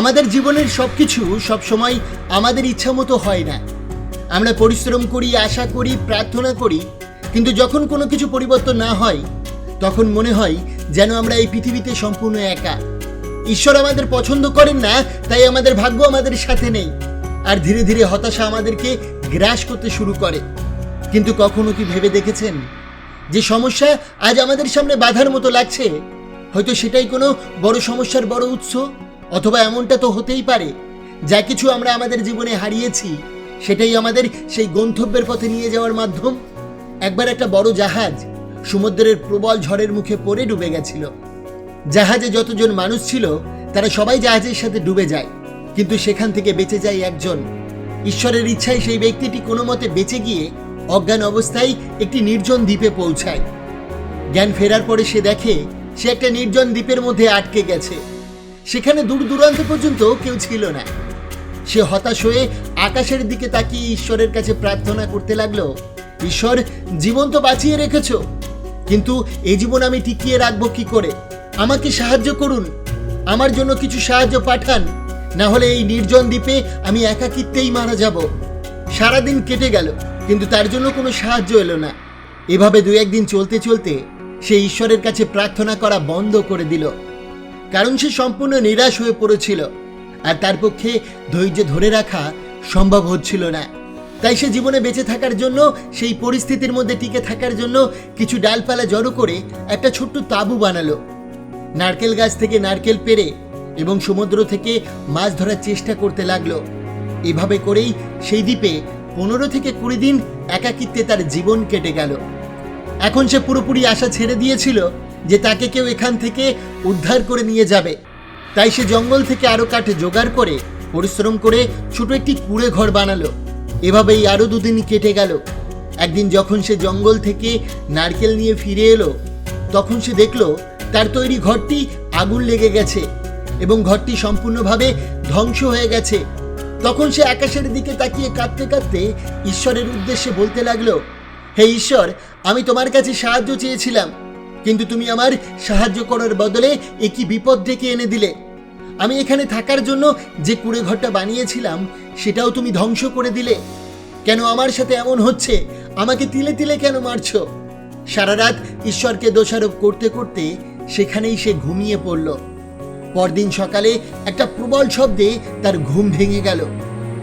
আমাদের জীবনের সব কিছু সবসময় আমাদের ইচ্ছা মতো হয় না। আমরা পরিশ্রম করি, আশা করি, প্রার্থনা করি, কিন্তু যখন কোনো কিছু পরিবর্তন না হয়, তখন মনে হয় যেন আমরা এই পৃথিবীতে সম্পূর্ণ একা। ঈশ্বর আমাদের পছন্দ করেন না, তাই আমাদের ভাগ্য আমাদের সাথে নেই। আর ধীরে ধীরে হতাশা আমাদেরকে গ্রাস করতে শুরু করে। কিন্তু কখনো কি ভেবে দেখেছেন? যে সমস্যা আজ আমাদের সামনে বাধার মতো লাগছে, হয়তো সেটাই কোনো বড় সমস্যার বড় উৎস? অথবা এমনটা তো হতেই পারে। যা কিছু আমরা আমাদের জীবনে হারিয়েছি, সেটাই আমাদের সেই গন্তব্যের পথে নিয়ে যাওয়ার মাধ্যম। একবার একটা বড় জাহাজ সমুদ্রের প্রবল ঝড়ের মুখে পড়ে ডুবে গেছিল। জাহাজে যতজন মানুষ ছিল, তারা সবাই জাহাজের সাথে ডুবে যায়। কিন্তু সেখান থেকে বেঁচে যায় একজন। ঈশ্বরের ইচ্ছায় সেই ব্যক্তিটি কোনো মতে বেঁচে গিয়ে অজ্ঞান অবস্থায় একটি নির্জন দ্বীপে পৌঁছায়। জ্ঞান ফেরার পরে সে দেখে, সে একটা নির্জন দ্বীপের মধ্যে আটকে গেছে। সেখানে দূর দূরান্ত পর্যন্ত কেউ ছিল না। সে হতাশ হয়ে আকাশের দিকে তাকিয়ে ঈশ্বরের কাছে প্রার্থনা করতে লাগল, ঈশ্বর, জীবন তো বাঁচিয়ে রেখেছ। কিন্তু এই জীবন আমি টিকিয়ে রাখব কি করে? আমাকে সাহায্য করুন। আমার জন্য কিছু সাহায্য পাঠান। না হলে এই নির্জন দ্বীপে আমি একাকিত্বেই মারা যাব। সারাদিন কেটে গেল, কিন্তু তার জন্য কোনো সাহায্য এলো না। এভাবে দু একদিন চলতে চলতে সে ঈশ্বরের কাছে প্রার্থনা করা বন্ধ করে দিল। কারণ সে সম্পূর্ণ নিরাশ হয়ে পড়েছিল। আর তার পক্ষে ধৈর্য ধরে রাখা সম্ভব হচ্ছিল না। তাই সে জীবনে বেঁচে থাকার জন্য, সেই পরিস্থিতির মধ্যে টিকে থাকার জন্য কিছু ডালপালা জড়ো করে একটা ছোট্ট তাঁবু বানালো। নারকেল গাছ থেকে নারকেল পেরে এবং সমুদ্র থেকে মাছ ধরার চেষ্টা করতে লাগল। এভাবে করেই সেই দ্বীপে পনেরো থেকে কুড়ি দিন একাকিত্বে তার জীবন কেটে গেল। এখন সে পুরোপুরি আশা ছেড়ে দিয়েছিল যে তাকে কেউ এখান থেকে উদ্ধার করে নিয়ে যাবে। তাই সে জঙ্গল থেকে আরও কাঠে জোগাড় করে পরিশ্রম করে ছোট একটি কুড়ে ঘর বানালো। এভাবেই আরও দুদিন কেটে গেল। একদিন যখন সে জঙ্গল থেকে নারকেল নিয়ে ফিরে এলো, তখন সে দেখল তার তৈরি ঘরটি আগুন লেগে গেছে এবং ঘরটি সম্পূর্ণভাবে ধ্বংস হয়ে গেছে। তখন সে আকাশের দিকে তাকিয়ে কাঁদতে কাঁদতে ঈশ্বরের উদ্দেশ্যে বলতে লাগল, হে ঈশ্বর, আমি তোমার কাছে সাহায্য চেয়েছিলাম। কিন্তু তুমি আমার সাহায্য করার বদলে একই বিপদ ডেকে এনে দিলে। আমি এখানে থাকার জন্য যে কুড়ে ঘরটা বানিয়েছিলাম, সেটাও তুমি ধ্বংস করে দিলে। কেন আমার সাথে এমন হচ্ছে? আমাকে তিলে তিলে কেন মারছ? সারা রাত ঈশ্বরকে দোষারোপ করতে করতে সেখানেই সে ঘুমিয়ে পড়ল। পরদিন সকালে একটা প্রবল শব্দে তার ঘুম ভেঙে গেল।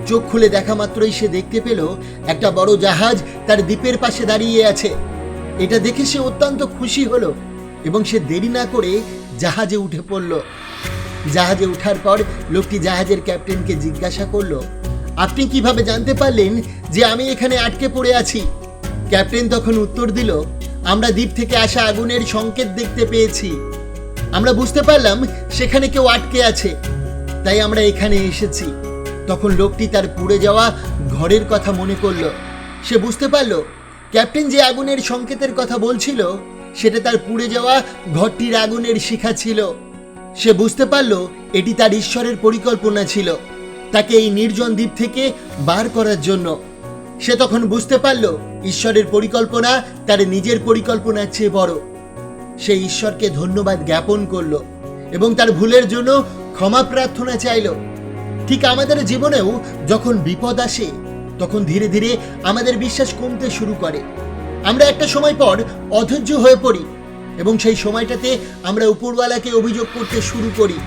চোখ খুলে দেখা মাত্রই সে দেখতে পেল একটা বড় জাহাজ তার দ্বীপের পাশে দাঁড়িয়ে আছে। এটা দেখে সে অত্যন্ত খুশি হলো এবং সে দেরি না করে জাহাজে উঠে পড়ল। জাহাজে ওঠার পর লোকটি জাহাজের ক্যাপ্টেনকে জিজ্ঞাসা করল, আপনি কীভাবে জানতে পারলেন যে আমি এখানে আটকে পড়ে আছি? ক্যাপ্টেন তখন উত্তর দিল, আমরা দ্বীপ থেকে আসা আগুনের সংকেত দেখতে পেয়েছি। আমরা বুঝতে পারলাম সেখানে কেউ আটকে আছে। তাই আমরা এখানে এসেছি। তখন লোকটি তার পুড়ে যাওয়া ঘরের কথা মনে করল। সে বুঝতে পারল ক্যাপ্টেন যে আগুনের সংকেতের কথা বলছিল, সেটা তার পুড়ে যাওয়া ঘরটির আগুনের শিখা ছিল। সে বুঝতে পারল, এটি তার ঈশ্বরের পরিকল্পনা ছিল, তাকে এই নির্জন দ্বীপ থেকে বার করার জন্য। সে তখন বুঝতে পারল, ঈশ্বরের পরিকল্পনা তার নিজের পরিকল্পনার চেয়ে বড়। সে ঈশ্বরকে ধন্যবাদ জ্ঞাপন করল এবং তার ভুলের জন্য ক্ষমা প্রার্থনা চাইলো। ঠিক আমাদের জীবনেও যখন বিপদ আসে তখন ধীরে ধীরে আমাদের বিশ্বাস কমতে শুরু করে। আমরা একটা সময় পর অধৈর্য হয়ে পড়ি এবং সেই সময়টাতে আমরা উপরওয়ালাকে অভিযোগ করতে শুরু করি।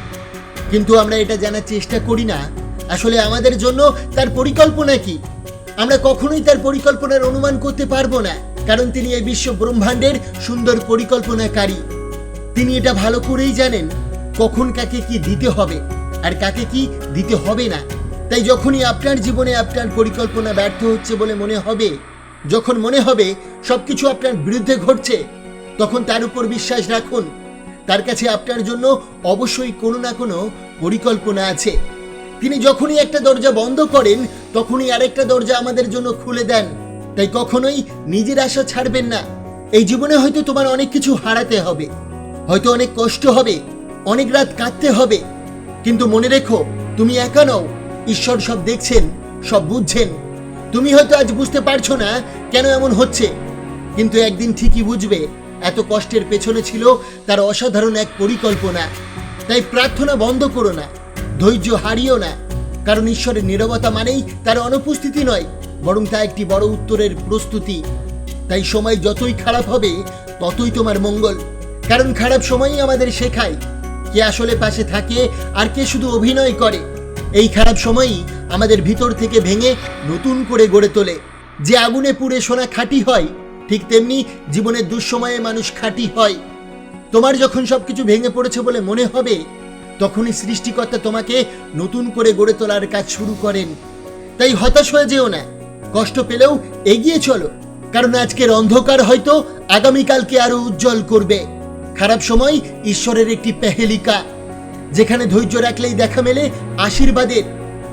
কিন্তু আমরা এটা জানার চেষ্টা করি না। আসলে আমাদের জন্য তার পরিকল্পনা কি? আমরা কখনোই তার পরিকল্পনার অনুমান করতে পারব না, কারণ তিনি এই বিশ্ব ব্রহ্মাণ্ডের সুন্দর পরিকল্পনাকারী। তিনি এটা ভালো করেই জানেন কখন কাকে কি দিতে হবে আর কাকে কি দিতে হবে না। তাই যখনই আপনার জীবনে আপনার পরিকল্পনা ব্যর্থ হচ্ছে বলে মনে হবে, যখন মনে হবে সবকিছু আপনার বিরুদ্ধে ঘটছে, তখন তার উপর বিশ্বাস রাখুন। তার কাছে আপনার জন্য অবশ্যই কোনো না কোনো পরিকল্পনা আছে। তিনি যখনই একটা দরজা বন্ধ করেন, তখনই আরেকটা দরজা আমাদের জন্য খুলে দেন। তাই কখনোই নিজের আশা ছাড়বেন না। এই জীবনে হয়তো তোমার অনেক কিছু হারাতে হবে, হয়তো অনেক কষ্ট হবে, অনেক রাত কাঁদতে হবে। কিন্তু মনে রেখো, তুমি একা নও। ঈশ্বর সব দেখছেন, সব বুঝছেন। তুমি হয়তো আজ বুঝতে পারছ না কেন এমন হচ্ছে। কিন্তু একদিন ঠিকই বুঝবে, এত কষ্টের পেছনে ছিল তার অসাধারণ এক পরিকল্পনা। তাই প্রার্থনা বন্ধ করো না, ধৈর্য হারিও না। কারণ ঈশ্বরের নীরবতা মানেই তার অনুপস্থিতি নয়, বরং তা একটি বড় উত্তরের প্রস্তুতি। তাই সময় যতই খারাপ হবে, ততই তোমার মঙ্গল। কারণ খারাপ সময়ই আমাদের শেখায়, কে আসলে পাশে থাকে আর কে শুধু অভিনয় করে। এই খারাপ সময়ই আমাদের ভিতর থেকে ভেঙে নতুন করে গড়ে তোলে। যে আগুনে পুড়ে সোনা খাঁটি হয়, ঠিক তেমনি জীবনের দুঃসময়ে মানুষ খাঁটি হয়। তোমার যখন সবকিছু ভেঙে পড়েছে বলে মনে হবে, তখনই সৃষ্টিকর্তা তোমাকে নতুন করে গড়ে তোলার কাজ শুরু করেন। তাই হতাশ হয়ে যেও না, কষ্ট পেলেও এগিয়ে চলো, কারণ আজকের অন্ধকার হয়তো আগামীকালকে আরও উজ্জ্বল করবে। খারাপ সময় ঈশ্বরের একটি পেহেলিকা। যেখানে ধৈর্য রাখলেই দেখা মেলে আশীর্বাদের।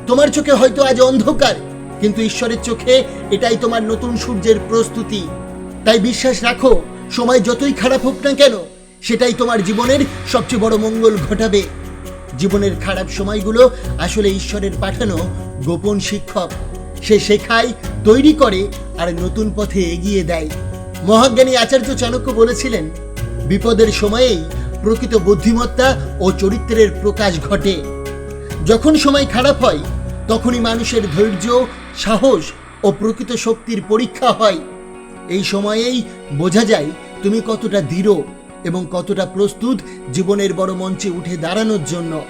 তোমার চোখে হয়তো আজ অন্ধকার, কিন্তু ঈশ্বরের চোখে এটাই তোমার নতুন সূর্যের প্রস্তুতি। তাই বিশ্বাস রাখো, সময় যতই খারাপ হোক না কেন, সেটাই তোমার জীবনের সবচেয়ে বড় মঙ্গল ঘটাবে। জীবনের খারাপ সময়গুলো আসলে ঈশ্বরের পাঠানো গোপন শিক্ষক। সে শেখায়, তৈরি করে আর নতুন পথে এগিয়ে দেয়। মহাজ্ঞানী আচার্য চাণক্য বলেছিলেন, বিপদের সময়েই প্রকৃত বুদ্ধিমত্তা ও চরিত্রের প্রকাশ ঘটে। যখন সময় খারাপ হয়, তখনই মানুষের ধৈর্য, সাহস ও প্রকৃত শক্তির পরীক্ষা হয়। এই সময়েই বোঝা যায় তুমি কতটা দৃঢ় এবং কতটা প্রস্তুত জীবনের বড় মঞ্চে উঠে দাঁড়ানোর জন্য।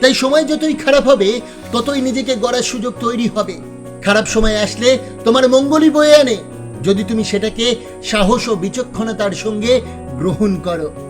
তাই সময় যতই খারাপ হবে, ততই নিজেকে গড়ার সুযোগ তৈরি হবে। খারাপ সময় আসলে তোমার মঙ্গলই বয়ে আনে। যদি তুমি সেটাকে সাহস ও বিচক্ষণতার সঙ্গে গ্রহণ করো।